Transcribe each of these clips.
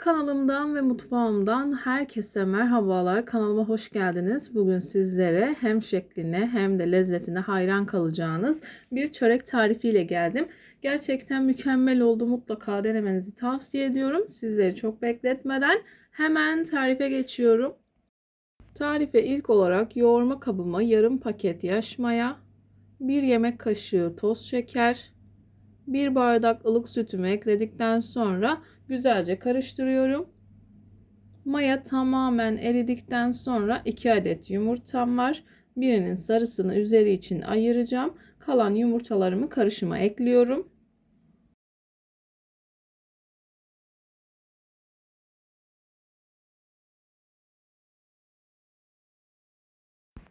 Kanalımdan ve mutfağımdan herkese merhabalar. Kanalıma hoş geldiniz. Bugün sizlere hem şekline hem de lezzetine hayran kalacağınız bir çörek tarifiyle geldim. Gerçekten mükemmel oldu. Mutlaka denemenizi tavsiye ediyorum. Sizleri çok bekletmeden hemen tarife geçiyorum. Tarife ilk olarak yoğurma kabıma yarım paket yaş maya, 1 yemek kaşığı toz şeker, 1 bardak ılık sütümü ekledikten sonra güzelce karıştırıyorum. Maya tamamen eridikten sonra 2 adet yumurtam var. Birinin sarısını üzeri için ayıracağım. Kalan yumurtalarımı karışıma ekliyorum.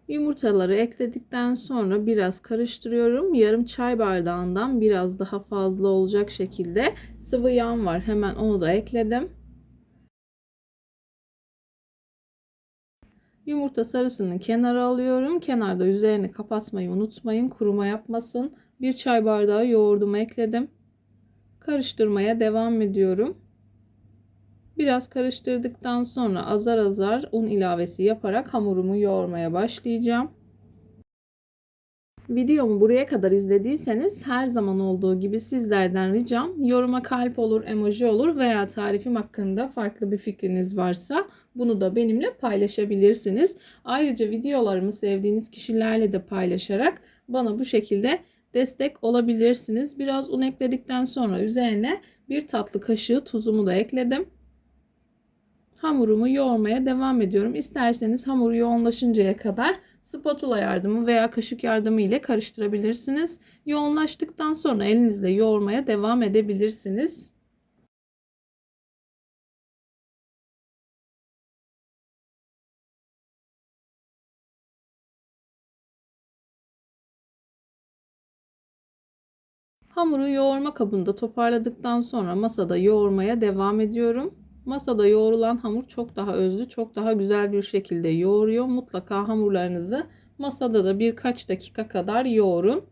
Yumurtaları ekledikten sonra biraz karıştırıyorum. Yarım çay bardağından biraz daha fazla olacak şekilde sıvı yağ var. Hemen onu da ekledim. Yumurta sarısını kenara alıyorum. Kenarda üzerini kapatmayı unutmayın. Kuruma yapmasın. Bir çay bardağı yoğurdumu ekledim. Karıştırmaya devam ediyorum. Biraz karıştırdıktan sonra azar azar un ilavesi yaparak hamurumu yoğurmaya başlayacağım. Videomu buraya kadar izlediyseniz her zaman olduğu gibi sizlerden ricam yoruma kalp olur, emoji olur veya tarifim hakkında farklı bir fikriniz varsa bunu da benimle paylaşabilirsiniz. Ayrıca videolarımı sevdiğiniz kişilerle de paylaşarak bana bu şekilde destek olabilirsiniz. Biraz un ekledikten sonra üzerine bir tatlı kaşığı tuzumu da ekledim hamurumu yoğurmaya devam ediyorum. İsterseniz hamur yoğunlaşıncaya kadar spatula yardımı veya kaşık yardımı ile karıştırabilirsiniz. Yoğunlaştıktan sonra elinizle yoğurmaya devam edebilirsiniz. Hamuru yoğurma kabında toparladıktan sonra masada yoğurmaya devam ediyorum. Masada yoğrulan hamur çok daha özlü, çok daha güzel bir şekilde yoğuruyor. Mutlaka hamurlarınızı masada da birkaç dakika kadar yoğurun.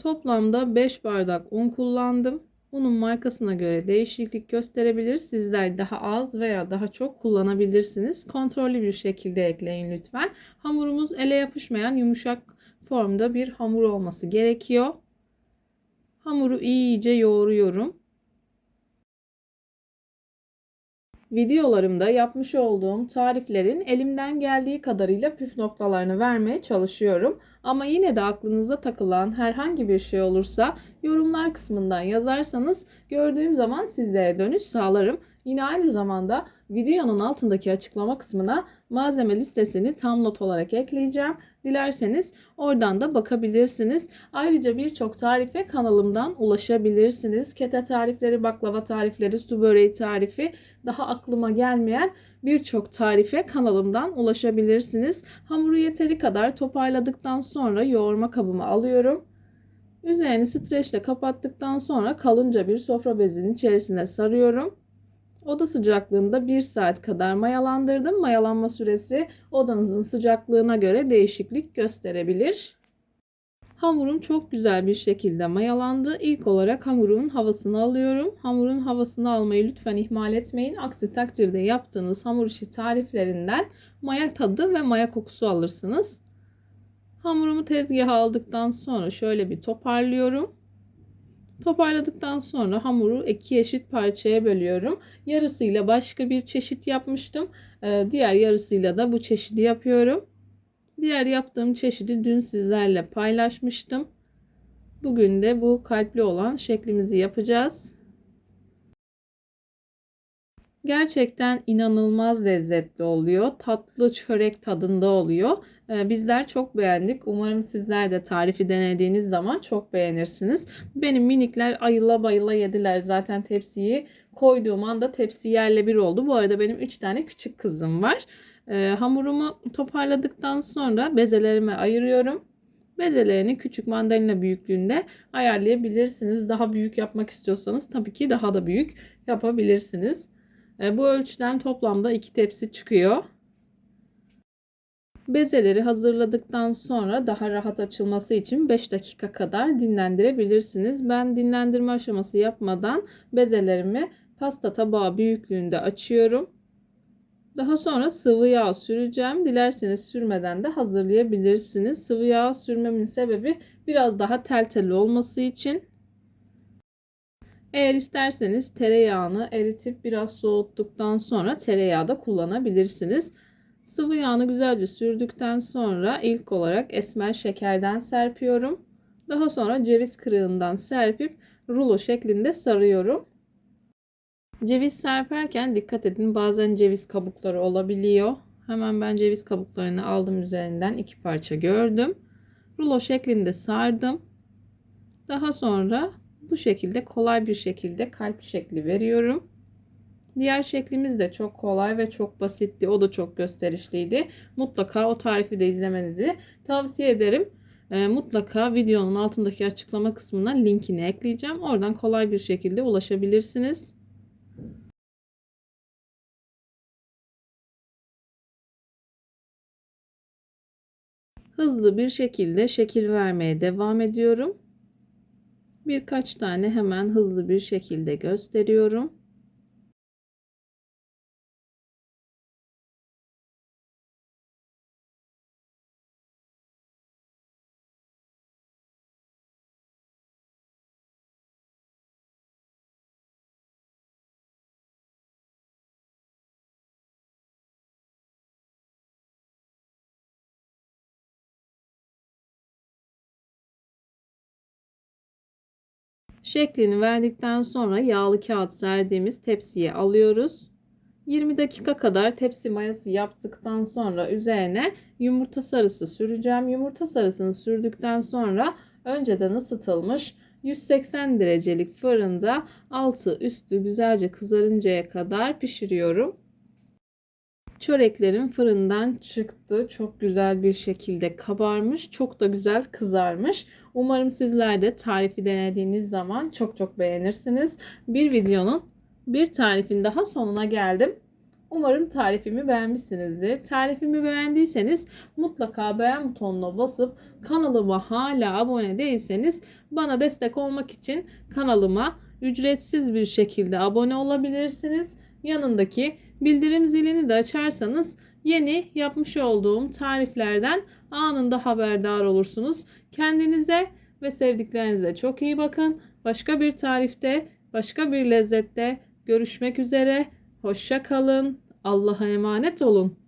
Toplamda 5 bardak un kullandım. Unun markasına göre değişiklik gösterebilir. Sizler daha az veya daha çok kullanabilirsiniz. Kontrollü bir şekilde ekleyin lütfen. Hamurumuz ele yapışmayan yumuşak formda bir hamur olması gerekiyor. Hamuru iyice yoğuruyorum. Videolarımda yapmış olduğum tariflerin elimden geldiği kadarıyla püf noktalarını vermeye çalışıyorum. Ama yine de aklınıza takılan herhangi bir şey olursa yorumlar kısmından yazarsanız gördüğüm zaman sizlere dönüş sağlarım. Yine aynı zamanda videonun altındaki açıklama kısmına malzeme listesini tam not olarak ekleyeceğim. Dilerseniz oradan da bakabilirsiniz. Ayrıca birçok tarife kanalımdan ulaşabilirsiniz. Kete tarifleri, baklava tarifleri, su böreği tarifi daha aklıma gelmeyen birçok tarife kanalımdan ulaşabilirsiniz. Hamuru yeteri kadar toparladıktan sonra yoğurma kabıma alıyorum. Üzerini streçle kapattıktan sonra kalınca bir sofra bezinin içerisine sarıyorum. Oda sıcaklığında 1 saat kadar mayalandırdım. Mayalanma süresi odanızın sıcaklığına göre değişiklik gösterebilir. Hamurum çok güzel bir şekilde mayalandı. İlk olarak hamurun havasını alıyorum. Hamurun havasını almayı lütfen ihmal etmeyin. Aksi takdirde yaptığınız hamur işi tariflerinden maya tadı ve maya kokusu alırsınız. Hamurumu tezgaha aldıktan sonra şöyle bir toparlıyorum. Toparladıktan sonra hamuru iki eşit parçaya bölüyorum. Yarısıyla başka bir çeşit yapmıştım. Ee, diğer yarısıyla da bu çeşidi yapıyorum. Diğer yaptığım çeşidi dün sizlerle paylaşmıştım. Bugün de bu kalpli olan şeklimizi yapacağız. Gerçekten inanılmaz lezzetli oluyor. Tatlı çörek tadında oluyor. Ee, Bizler çok beğendik. Umarım sizler de tarifi denediğiniz zaman çok beğenirsiniz. Benim minikler ayıla bayıla yediler. Zaten tepsiyi koyduğum anda tepsi yerle bir oldu. Bu arada benim 3 tane küçük kızım var. Ee, hamurumu toparladıktan sonra bezelerime ayırıyorum. Bezelerini küçük mandalina büyüklüğünde ayarlayabilirsiniz. Daha büyük yapmak istiyorsanız tabii ki daha da büyük yapabilirsiniz. Ee, bu ölçüden toplamda 2 tepsi çıkıyor. Bezeleri hazırladıktan sonra daha rahat açılması için 5 dakika kadar dinlendirebilirsiniz. Ben dinlendirme aşaması yapmadan bezelerimi pasta tabağı büyüklüğünde açıyorum. Daha sonra sıvı yağ süreceğim. Dilerseniz sürmeden de hazırlayabilirsiniz. Sıvı yağ sürmemin sebebi biraz daha tel tel olması için. Eğer isterseniz tereyağını eritip biraz soğuttuktan sonra tereyağı da kullanabilirsiniz. Sıvı yağını güzelce sürdükten sonra ilk olarak esmer şekerden serpiyorum. Daha sonra ceviz kırığından serpip rulo şeklinde sarıyorum. Ceviz serperken dikkat edin bazen ceviz kabukları olabiliyor. Hemen ben ceviz kabuklarını aldım üzerinden iki parça gördüm. Rulo şeklinde sardım. Daha sonra bu şekilde kolay bir şekilde kalp şekli veriyorum. Diğer şeklimiz de çok kolay ve çok basitti. O da çok gösterişliydi. Mutlaka o tarifi de izlemenizi tavsiye ederim. E, mutlaka videonun altındaki açıklama kısmına linkini ekleyeceğim. Oradan kolay bir şekilde ulaşabilirsiniz. Hızlı bir şekilde şekil vermeye devam ediyorum. Birkaç tane hemen hızlı bir şekilde gösteriyorum. Şeklini verdikten sonra yağlı kağıt serdiğimiz tepsiye alıyoruz. 20 dakika kadar tepsi mayası yaptıktan sonra üzerine yumurta sarısı süreceğim. Yumurta sarısını sürdükten sonra önceden ısıtılmış 180 derecelik fırında altı üstü güzelce kızarıncaya kadar pişiriyorum. Çöreklerim fırından çıktı. Çok güzel bir şekilde kabarmış. Çok da güzel kızarmış. Umarım sizler de tarifi denediğiniz zaman çok çok beğenirsiniz. Bir videonun bir tarifin daha sonuna geldim. Umarım tarifimi beğenmişsinizdir. Tarifimi beğendiyseniz mutlaka beğen butonuna basıp kanalıma hala abone değilseniz bana destek olmak için kanalıma ücretsiz bir şekilde abone olabilirsiniz. Yanındaki bildirim zilini de açarsanız yeni yapmış olduğum tariflerden anında haberdar olursunuz. Kendinize ve sevdiklerinize çok iyi bakın. Başka bir tarifte, başka bir lezzette görüşmek üzere. Hoşça kalın. Allah'a emanet olun.